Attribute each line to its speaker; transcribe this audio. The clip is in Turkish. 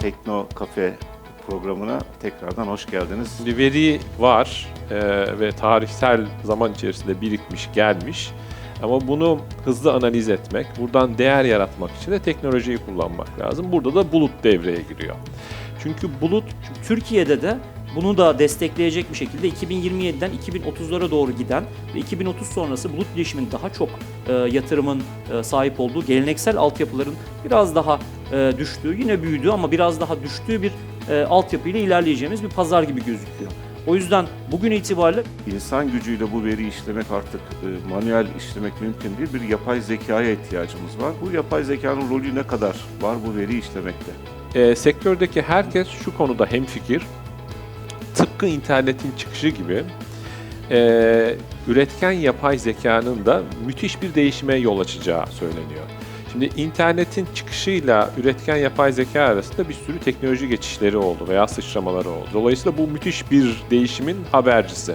Speaker 1: Tekno Kafe programına tekrardan hoş geldiniz.
Speaker 2: Şimdi veri var e, ve tarihsel zaman içerisinde birikmiş, gelmiş. Ama bunu hızlı analiz etmek, buradan değer yaratmak için de teknolojiyi kullanmak lazım. Burada da bulut devreye giriyor. Çünkü bulut
Speaker 3: Türkiye'de de bunu da destekleyecek bir şekilde 2027'den 2030'lara doğru giden ve 2030 sonrası bulut bilişimin daha çok e, yatırımın e, sahip olduğu geleneksel altyapıların biraz daha e, düştüğü, yine büyüdüğü ama biraz daha düştüğü bir e, altyapıyla ilerleyeceğimiz bir pazar gibi gözüküyor. O yüzden bugün itibariyle
Speaker 1: İnsan gücüyle bu veri işlemek artık e, manuel işlemek mümkün değil. Bir yapay zekaya ihtiyacımız var. Bu yapay zekanın rolü ne kadar var bu veri işlemekte?
Speaker 2: e, sektördeki herkes şu konuda hemfikir. Tıpkı internetin çıkışı gibi e, üretken yapay zekanın da müthiş bir değişime yol açacağı söyleniyor. Şimdi internetin çıkışıyla üretken yapay zeka arasında bir sürü teknoloji geçişleri oldu veya sıçramaları oldu. Dolayısıyla bu müthiş bir değişimin habercisi.